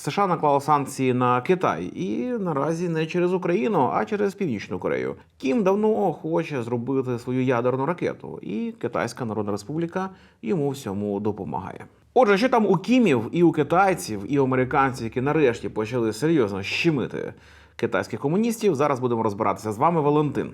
США наклало санкції на Китай і наразі не через Україну, а через Північну Корею. Кім давно хоче зробити свою ядерну ракету, і Китайська Народна Республіка йому всьому допомагає. Отже, що там у кімів і у китайців, і у американців, які нарешті почали серйозно щемити китайських комуністів, зараз будемо розбиратися з вами, Валентин.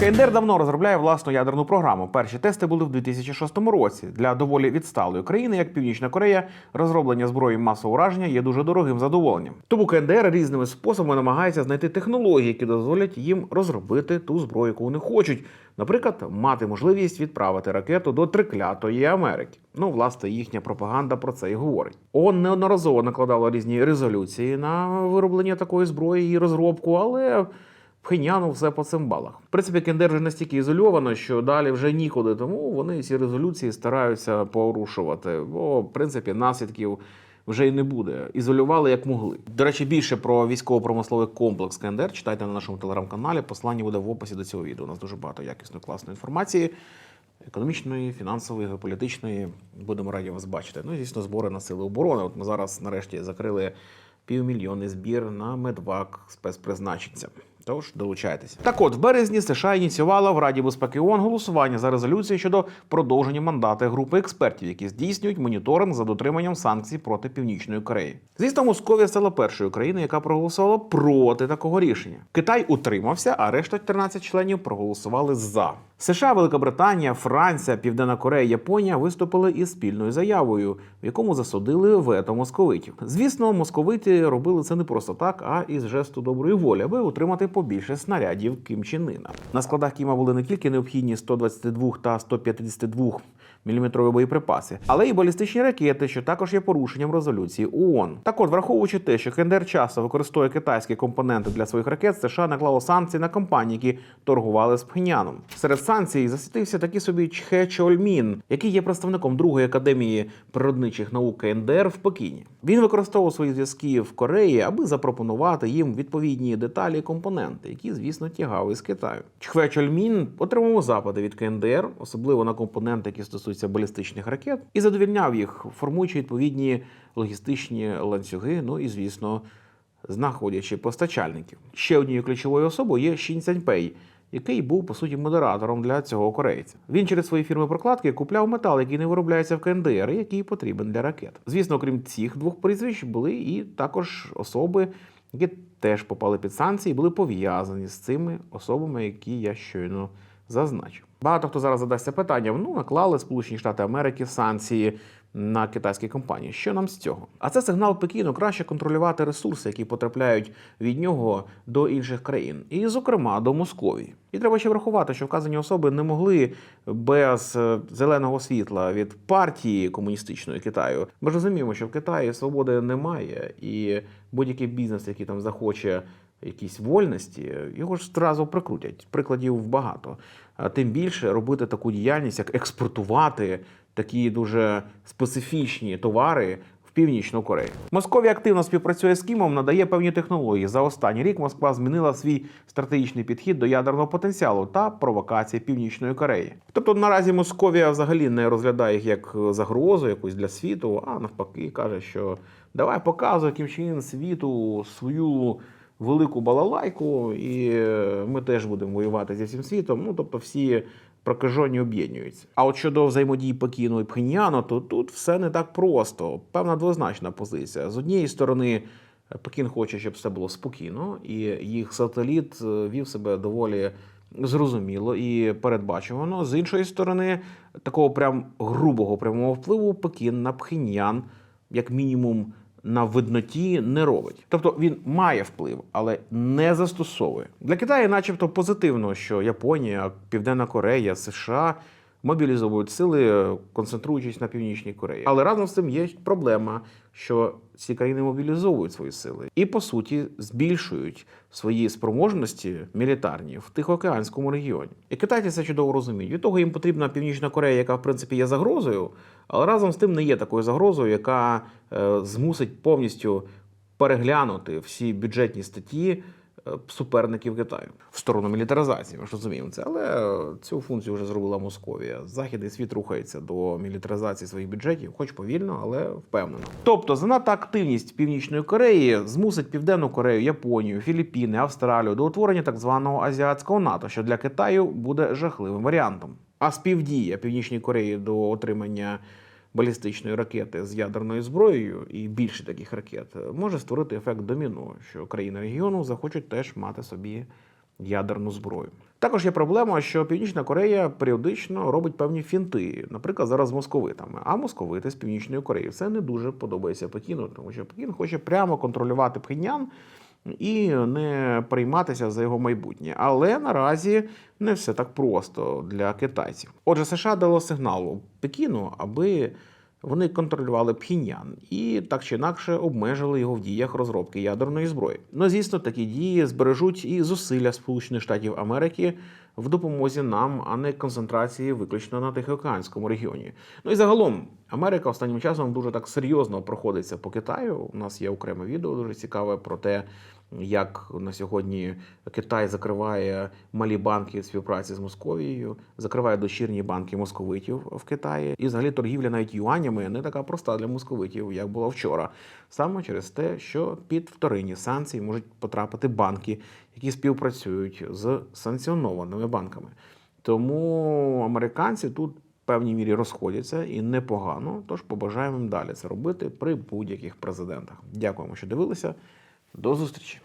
КНДР давно розробляє власну ядерну програму. Перші тести були в 2006 році. Для доволі відсталої країни, як Північна Корея, розроблення зброї масового ураження є дуже дорогим задоволенням. Тому КНДР різними способами намагається знайти технології, які дозволять їм розробити ту зброю, яку вони хочуть. Наприклад, мати можливість відправити ракету до триклятої Америки. Ну, власне, їхня пропаганда про це і говорить. ООН неодноразово накладала різні резолюції на вироблення такої зброї і розробку, але Пхеняну все по цимбалах. В принципі, Кендер вже настільки ізольовано, що далі вже нікуди, тому вони ці резолюції стараються порушувати. Бо, в принципі, наслідків вже й не буде. Ізолювали як могли. До речі, більше про військово-промисловий комплекс КНДР читайте на нашому телеграм-каналі. Посилання буде в описі до цього відео. У нас дуже багато якісної класної інформації. Економічної, фінансової, геополітичної будемо раді вас бачити. Ну і звісно, збори на сили оборони. От ми зараз нарешті закрили півмільйонний збір на медвак спецпризначенця. Тож долучайтеся. Так от, в березні США ініціювала в Раді безпеки ООН голосування за резолюцію щодо продовження мандата групи експертів, які здійснюють моніторинг за дотриманням санкцій проти Північної Кореї. Звісно, Московія стала першою країною, яка проголосувала проти такого рішення. Китай утримався, а решта 14 членів проголосували за. США, Великобританія, Франція, Південна Корея, Японія виступили із спільною заявою, в якому засудили вето московитів. Звісно, московиті робили це не просто так, а із жесту доброї волі, аби отримати побільше снарядів Кім Чен Ына. На складах Кіма були не тільки необхідні 122 та 152 міліметрові боєприпаси, але й балістичні ракети, що також є порушенням резолюції ООН. Так от, враховуючи те, що КНДР часто використовує китайські компоненти для своїх ракет, США наклало санкції на компанії, які торгували з Пхеняном. Серед санкцій засвітився такий собі Чхе Чольмін, який є представником другої академії природничих наук КНДР в Пекіні. Він використовував свої зв'язки в Кореї, аби запропонувати їм відповідні деталі і компоненти, які, звісно, тягали з Китаю. Чхве Чольмін отримав запити від КНДР, особливо на компоненти, які стосуються балістичних ракет, і задовільняв їх, формуючи відповідні логістичні ланцюги. Ну і звісно, знаходячи постачальників. Ще однією ключовою особою є Шін Цяньпей, який був по суті модератором для цього корейця. Він через свої фірми прокладки купляв метал, який не виробляється в КНДР, і який потрібен для ракет. Звісно, окрім цих двох прізвищ, були і також особи, які теж попали під санкції, і були пов'язані з цими особами, які я щойно зазначив. Багато хто зараз задасться питанням: ну наклали Сполучені Штати Америки санкції на китайські компанії. Що нам з цього? А це сигнал Пекіну краще контролювати ресурси, які потрапляють від нього до інших країн, і, зокрема, до Московії. І треба ще врахувати, що вказані особи не могли без е, зеленого світла від партії комуністичної Китаю. Ми ж розуміємо, що в Китаї свободи немає, і будь-який бізнес, який там захоче якісь вольності, його ж одразу прикрутять. Прикладів багато. А тим більше робити таку діяльність, як експортувати такі дуже специфічні товари. Північну Корею Московія активно співпрацює з Кімом, надає певні технології. За останній рік Москва змінила свій стратегічний підхід до ядерного потенціалу та провокації Північної Кореї. Тобто наразі Московія взагалі не розглядає їх як загрозу якусь для світу, а навпаки каже, що давай показуй Кім Чен світу свою велику балалайку, і е, ми теж будемо воювати зі всім світом. Ну тобто, всі прокажені об'єднуються. А от щодо взаємодії Пекіну і Пхеньяну, то тут все не так просто. Певна двозначна позиція. З однієї сторони, Пекін хоче, щоб все було спокійно, і їх сателіт е, вів себе доволі. Зрозуміло і передбачувано. З іншої сторони, такого прям грубого прямого впливу Пекін на Пхеньян, як мінімум, на видноті не робить. Тобто він має вплив, але не застосовує. Для Китаю, начебто, позитивно, що Японія, Південна Корея, США мобілізовують сили, концентруючись на північній Кореї. Але разом з цим є проблема, що ці країни мобілізовують свої сили і по суті збільшують свої спроможності мілітарні в Тихоокеанському регіоні. І китайці це чудово розуміють. Від того їм потрібна Північна Корея, яка в принципі є загрозою, але разом з тим не є такою загрозою, яка е, змусить повністю переглянути всі бюджетні статті е, суперників Китаю в сторону мілітаризації. Ми ж розуміємо це, але е, цю функцію вже зробила Московія. Західний світ рухається до мілітаризації своїх бюджетів, хоч повільно, але впевнено. Тобто, занадта активність Північної Кореї змусить Південну Корею, Японію, Філіппіни, Австралію до утворення так званого азіатського НАТО, що для Китаю буде жахливим варіантом. А співдія Північної Кореї до отримання балістичної ракети з ядерною зброєю і більше таких ракет може створити ефект доміно, що країни регіону захочуть теж мати собі ядерну зброю. Також є проблема, що Північна Корея періодично робить певні фінти, наприклад, зараз з московитами. А московити з Північної Кореї це не дуже подобається Пекіну, тому що Пекін хоче прямо контролювати Пхеньян і не прийматися за його майбутнє. Але наразі не все так просто для китайців. Отже, США дало сигнал Пекіну, аби вони контролювали Пхіньян і так чи інакше обмежили його в діях розробки ядерної зброї. Ну, звісно, такі дії збережуть і зусилля Сполучених Штатів Америки в допомозі нам, а не концентрації виключно на Тихоокеанському регіоні. Ну і загалом Америка останнім часом дуже так серйозно проходиться по Китаю. У нас є окреме відео дуже цікаве про те, як на сьогодні Китай закриває малі банки в співпраці з Московією, закриває дочірні банки московитів в Китаї. І взагалі торгівля навіть юанями не така проста для московитів, як було вчора. Саме через те, що під вторинні санкції можуть потрапити банки, які співпрацюють з санкціонованими банками. Тому американці тут в певній мірі розходяться і непогано. Тож побажаємо їм далі це робити при будь-яких президентах. Дякуємо, що дивилися. До зустрічі!